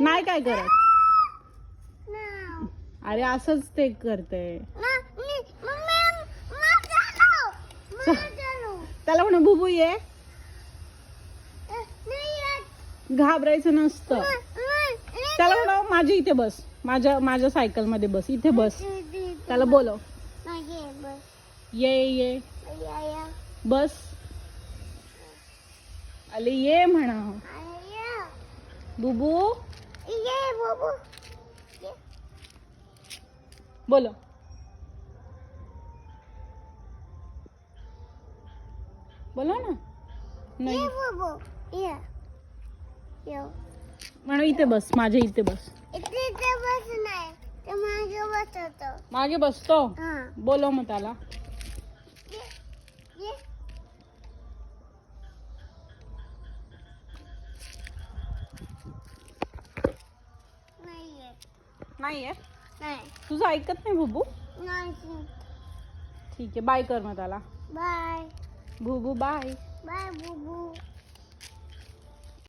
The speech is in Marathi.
नाही काय करत. अरे असंच ते करते. त्याला म्हणून बुबू ये. घाबरायचं नसतं. त्याला म्हणा माझ्या इथे बस. माझ्या माझ्या सायकलमध्ये बस. इथे बस. त्याला बोलव. bus. ये ये. बस. अले ये म्हणा. Ayah. बुबू Iya, bobo. बोलो बोला ना नाही Iya, bobo. Iya. Yo. म्हणा इथे बस माझ्या इथे बस इथे इथे बस नाही ते मागे बसतो मागे बसतो हा बोलव मग त्याला नाहीये. नाही. तुझं ऐकत नाही बुबू नाही ठीक आहे बाय कर मग त्याला. Bye Bubu bye bye Bubu